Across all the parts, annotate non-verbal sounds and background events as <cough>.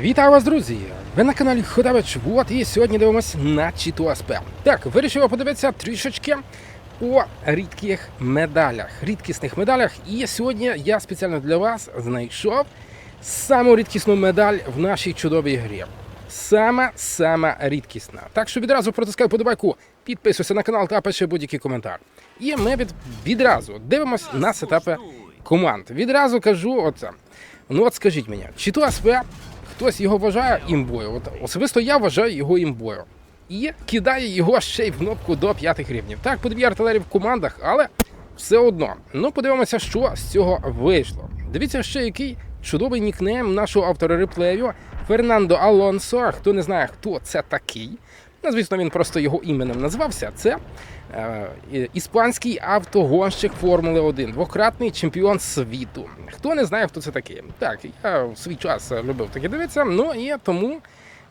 Вітаю вас, друзі! Ви на каналі Ходавич. Вот і сьогодні дивимося на Чіту СП. Так, вирішив подивитися трішечки по рідких медалях, рідкісних медалях. І сьогодні я спеціально для вас знайшов саму рідкісну медаль в нашій чудовій грі. Саме рідкісна. Так що відразу протискай подобайку, підписуйся на канал та пиши будь-який коментар. І ми від, відразу дивимось на сетапи команд. Відразу кажу оце. Ну от скажіть мені, чи то СП хтось його вважає імбою? От особисто я вважаю його імбою. І кидає його ще й в кнопку до п'ятих рівнів. Так, по дві артилерії в командах, але все одно. Ну, подивимося, що з цього вийшло. Дивіться, ще який чудовий нікнейм нашого автора реплею Фернандо Алонсо. Хто не знає, хто це такий. Ну, звісно, він просто його іменем назвався. Це е, іспанський автогонщик Формули 1, двократний чемпіон світу. Хто не знає, хто це такий? Так, я в свій час любив таке дивитися, ну і тому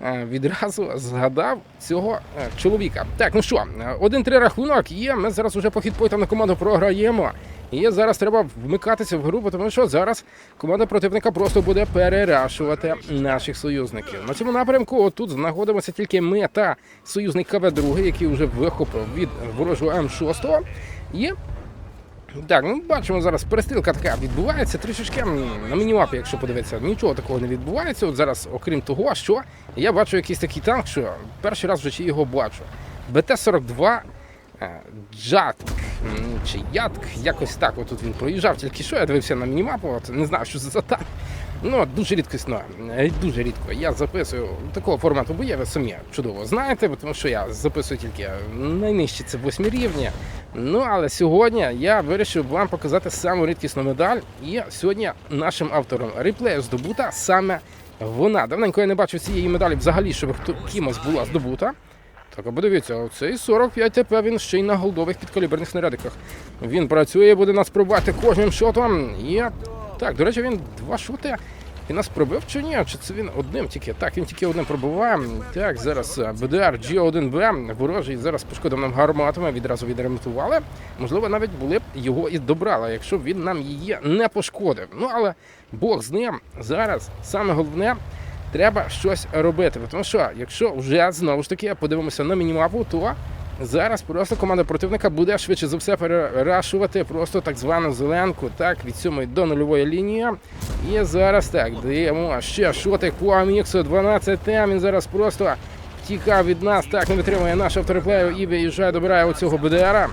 е, відразу згадав цього е, чоловіка. Так, ну що, один-три рахунок є. Ми зараз уже по хітпойтам на команду програємо. І зараз треба вмикатися в гру, тому що зараз команда противника просто буде перерашувати наших союзників. На цьому напрямку отут знаходимося тільки ми та союзник КВ-2, який вже вихопив від ворожого М6. І так, ну бачимо зараз перестрілка така відбувається трішечки на мінімапі, якщо подивитися, нічого такого не відбувається. От зараз, окрім того, що я бачу якийсь такий танк, що перший раз в житті його бачу. БТ-42 е, Джатк чи Ятк, якось так. Отут він проїжджав, тільки що я дивився на мінімапу, не знаю, що це за танк. Ну, дуже рідкісно, е, дуже рідко. Я записую такого формату бої, ви самі чудово знаєте, тому що я записую тільки найнижчі це восьмі рівні. Ну але сьогодні я вирішив вам показати саму рідкісну медаль. І сьогодні нашим автором реплею здобута саме вона. Давненько я не бачив цієї медалі взагалі, щоб хто кимось була здобута. Так, а подивіться, оцей 45 ТП він ще й на голдових підкаліберних снарядиках. Він працює, буде нас пробувати кожним шотом. І так, до речі, він два шоти. Він нас пробив чи ні? Чи це він одним тільки? Так, він тільки одним пробиває. Так, зараз е, БДР G1B ворожий зараз пошкодив нам гарматами, відразу відремонтували. Можливо, навіть були б його і добрали, якщо б він нам її не пошкодив. Ну але Бог з ним зараз саме головне. Треба щось робити, тому що якщо вже знову ж таки подивимося на мінімапу, то зараз просто команда противника буде швидше за все перерашувати просто так звану зеленку, так від сьомої до нульової лінії. І зараз так даємо ще шотик по Аміксу 12 т Він зараз просто втікав від нас, так не витримує наш автореплею і виїжджає, добирає оцього БДРа.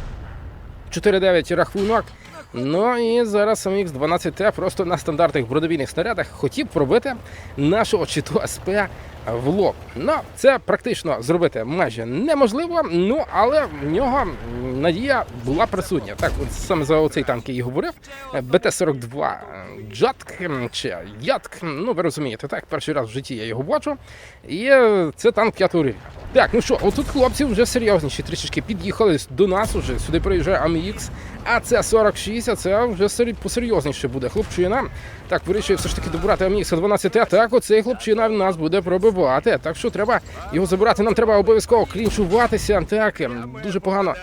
4-9 рахунок. Ну і зараз Х 12 т просто на стандартних бродовільних снарядах хотів пробити нашого читу СП в лоб. Ну, це практично зробити майже неможливо, ну але в нього надія була присутня. Так, от саме за оцей танк я і говорив. БТ-42 Джатк чи Ятк, ну ви розумієте, так, перший раз в житті я його бачу. І це танк п'ятого рівня. Так, ну що, отут хлопці вже серйозніші, трішечки під'їхали до нас уже. Сюди приїжджає АМХ, а це 46, а це вже посерйозніше буде хлопчина. Так, вирішує все ж таки добрати Амнікса 12 т Так, оцей хлопчина в нас буде пробивати. Так що треба його забирати. Нам треба обов'язково клінчуватися. Так, ем, дуже погано.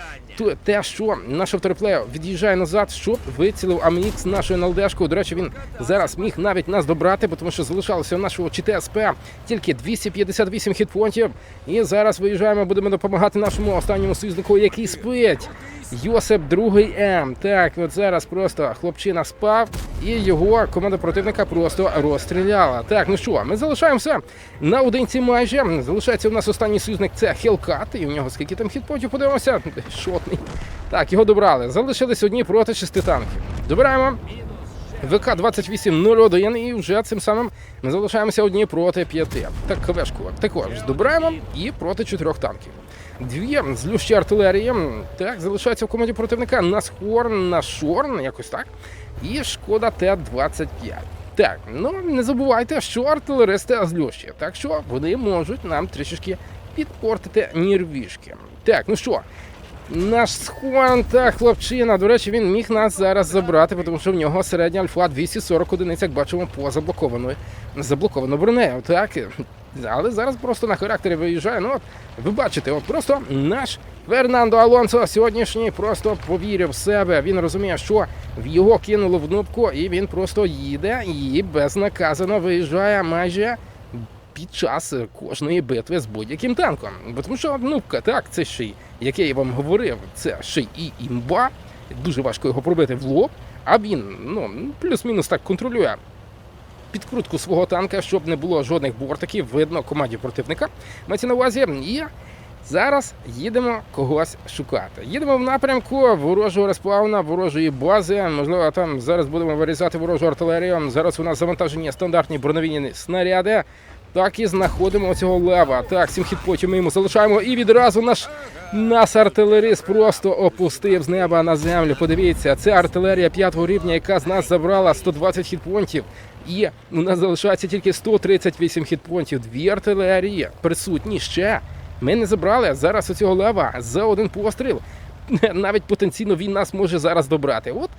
Те, що наш автореплеєр від'їжджає назад, щоб вицілив АМХ нашою налдешкою. До речі, він зараз міг навіть нас добрати, тому що залишалося у нашого ЧТСП тільки 258 хітпонтів. І зараз виїжджаємо, будемо допомагати нашому останньому союзнику, який спить. Йосип другий М. Так, от зараз просто хлопчина спав, і його команда противника просто розстріляла. Так, ну що, ми залишаємося наодинці майже. Залишається у нас останній союзник це Хелкат. І у нього скільки там хітпонтів, подивимося. Шотний. Так, його добрали. Залишились одні проти шести танків. Добираємо. ВК 2801 і вже цим самим ми залишаємося одні проти п'яти. Так, КВшку також здобираємо і проти чотирьох танків. Дві злющі артилерії. Так, залишаються в команді противника на Хорн, на Шорн, якось так. І шкода Т-25. Так, ну не забувайте, що артилеристи злющі, так що вони можуть нам трішечки підпортити нервішки. Так, ну що, наш схон та хлопчина. До речі, він міг нас зараз забрати, тому що в нього середня альфа 240 одиниць, як бачимо, по заблокованою заблоковано бронею. Так але зараз просто на характері виїжджає. Ну от ви бачите, от просто наш Фернандо Алонсо сьогоднішній просто повірив в себе. Він розуміє, що його кинуло в і він просто їде і безнаказано виїжджає майже під час кожної битви з будь-яким танком. Бо тому що нубка, так, це ще й, як я вам говорив, це ще й і імба. Дуже важко його пробити в лоб, а він ну, плюс-мінус так контролює підкрутку свого танка, щоб не було жодних бортиків, видно команді противника. Мається на увазі. І зараз їдемо когось шукати. Їдемо в напрямку ворожого розплавна, ворожої бази. Можливо, там зараз будемо вирізати ворожу артилерію. Зараз у нас завантажені стандартні броневійні снаряди. Так і знаходимо цього лева. Так, сім хітпотів ми йому залишаємо. І відразу наш нас артилерист просто опустив з неба на землю. Подивіться, це артилерія п'ятого рівня, яка з нас забрала 120 хітпонтів. І у нас залишається тільки 138 хітпонтів. Дві артилерії присутні ще. Ми не забрали зараз оцього лева за один постріл. <laughs> Навіть потенційно він нас може зараз добрати. От,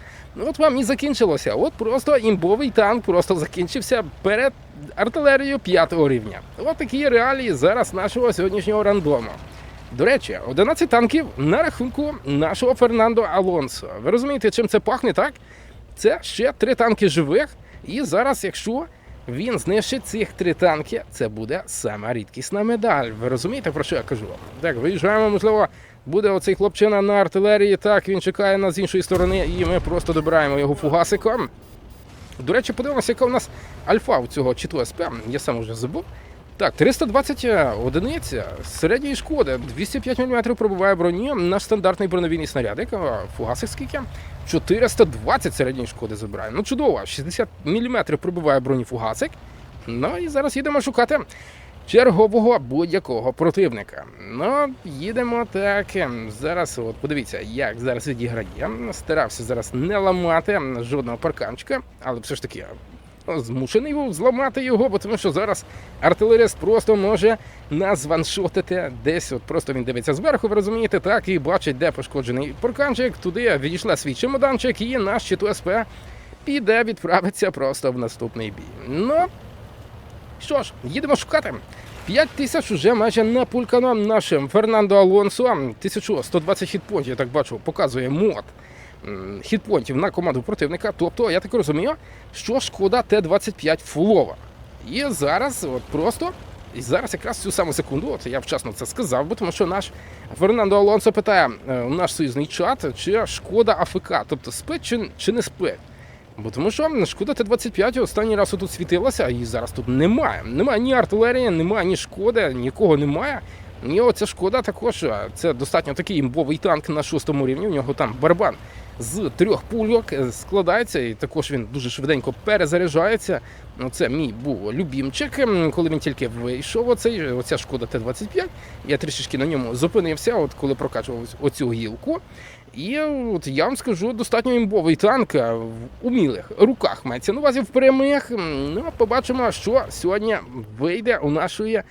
от вам і закінчилося. От просто імбовий танк просто закінчився перед артилерією п'ятого рівня. От такі реалії зараз нашого сьогоднішнього рандому. До речі, 11 танків на рахунку нашого Фернандо Алонсо. Ви розумієте, чим це пахне, так? Це ще три танки живих. І зараз, якщо він знищить цих три танки, це буде сама рідкісна медаль. Ви розумієте, про що я кажу? Так, виїжджаємо, можливо, буде оцей хлопчина на артилерії. Так, він чекає нас з іншої сторони, і ми просто добираємо його фугасиком. До речі, подивимося, яка у нас альфа у цього чи то СП. Я сам уже забув. Так, 320 одиниць середньої шкоди, 205 мм пробиває броні, наш стандартний броневійний снаряд, фугасик скільки? 420 середньої шкоди забирає. Ну чудово, 60 мм пробиває броні фугасик. Ну і зараз їдемо шукати чергового будь-якого противника. Ну, їдемо так. Зараз, от подивіться, як зараз відіграє. Старався зараз не ламати жодного парканчика, але все ж таки змушений був зламати його, бо тому що зараз артилерист просто може нас ваншотити десь. От просто він дивиться зверху, ви розумієте, так, і бачить, де пошкоджений парканчик. Туди відійшла свій чемоданчик, і наш щиту СП піде відправиться просто в наступний бій. Ну, що ж, їдемо шукати. 5 тисяч уже майже напулькано нашим Фернандо Алонсо. 1120 хітпонтів, я так бачу, показує мод хітпонтів на команду противника. Тобто, я так розумію, що шкода Т-25 фулова. І зараз от просто. І зараз якраз цю саму секунду, от я вчасно це сказав, бо тому що наш Фернандо Алонсо питає е, у наш союзний чат, чи шкода АФК, тобто спить чи, чи не спить. Бо тому що шкода Т-25 останній раз тут світилася, а її зараз тут немає. Немає ні артилерії, немає ні шкоди, нікого немає. І оця шкода також це достатньо такий імбовий танк на шостому рівні. У нього там барабан з трьох пульок е, складається, і також він дуже швиденько перезаряджається. Це мій був любімчик, коли він тільки вийшов. Оцей оця шкода Т-25. Я трішечки на ньому зупинився, от коли прокачував оцю гілку. І от я вам скажу, достатньо імбовий танк в умілих руках мається на увазі в прямих. Ну, побачимо, що сьогодні вийде у нашої е,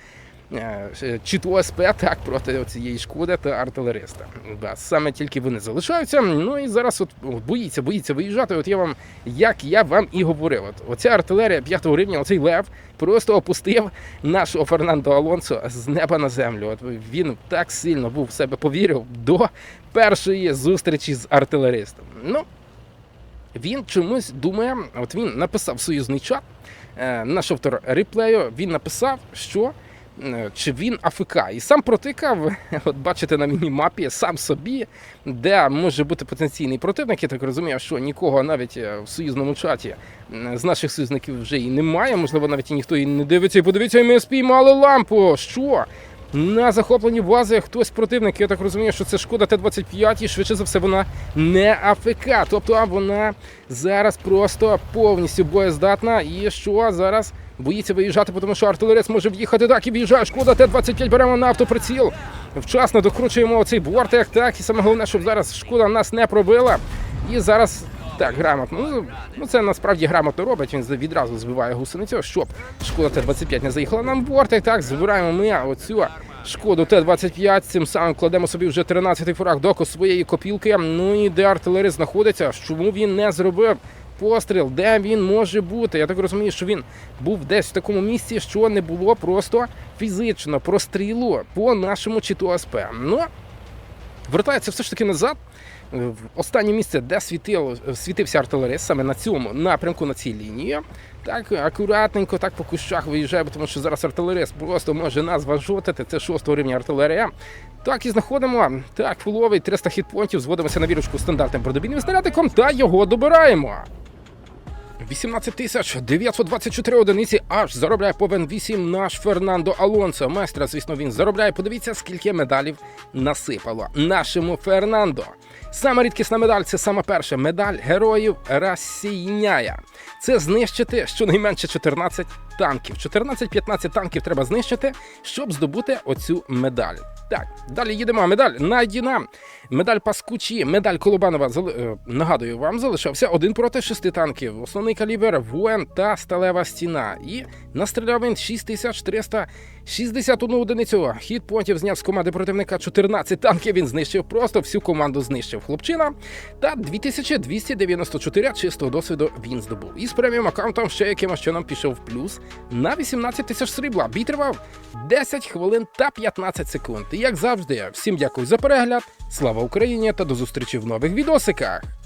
чи то СП так проти цієї шкоди та артилериста. Саме тільки вони залишаються. Ну і зараз от боїться, боїться виїжджати. От я вам, як я вам і говорив, от оця артилерія п'ятого рівня, оцей лев просто опустив нашого Фернандо Алонсо з неба на землю. От він так сильно був в себе повірив до першої зустрічі з артилеристом. Ну, він чомусь думає, от він написав союзний чат, е, наш автор реплею, він написав, що е, чи він АФК. І сам протикав, <laughs> от бачите на міні-мапі, сам собі, де може бути потенційний противник. Я так розумію, що нікого навіть е, в союзному чаті е, з наших союзників вже і немає. Можливо, навіть і ніхто і не дивиться. І подивіться, ми спіймали лампу. Що? На захопленні бази хтось противник, я так розумію, що це шкода Т-25, і швидше за все вона не АФК. Тобто вона зараз просто повністю боєздатна. І що зараз боїться виїжджати, тому що артилерець може в'їхати так і в'їжджає. Шкода Т-25 беремо на автоприціл. Вчасно докручуємо оцей бортик. Так, і саме головне, щоб зараз шкода нас не пробила. І зараз. Так, грамотно. Ну, ну це насправді грамотно робить. Він відразу збиває гусеницю, щоб шкода Т-25 не заїхала нам в бортик. Так, збираємо ми оцю шкоду Т-25. Цим самим кладемо собі вже 13-й фурах доку своєї копілки. Ну і де артилерист знаходиться, чому він не зробив постріл, де він може бути. Я так розумію, що він був десь в такому місці, що не було просто фізично прострілу по нашому читу АСП. Ну, вертається все ж таки назад. в останнє місце, де світило, світився артилерист, саме на цьому напрямку, на цій лінії. Так, акуратненько, так по кущах виїжджає, тому що зараз артилерист просто може нас важотити. Це шостого рівня артилерія. Так і знаходимо. Так, фуловий 300 хітпонтів, зводимося на вірочку стандартним продобійним снарядиком та його добираємо. 18 тисяч 924 одиниці аж заробляє повен 8 наш Фернандо Алонсо. Майстра, звісно, він заробляє. Подивіться, скільки медалів насипало нашому Фернандо. Саме рідкісна медаль це саме перша медаль героїв Расійняя. Це знищити щонайменше 14 танків. 14-15 танків треба знищити, щоб здобути оцю медаль. Так, далі їдемо. Медаль найдіна. Медаль Паскучі, медаль Колобанова. е, Нагадую вам, залишався один проти шести танків. Основний калібр воен та сталева стіна. І настріляв він 6361 одиницю. Хід понтів зняв з команди противника 14 танків. Він знищив просто всю команду знищив хлопчина. Та 2294 чистого досвіду він здобув. І з преміум аккаунтом ще якимось чином пішов в плюс на 18 тисяч срібла. Бій тривав 10 хвилин та 15 секунд. І як завжди, всім дякую за перегляд. Слава Україні та до зустрічі в нових відосиках.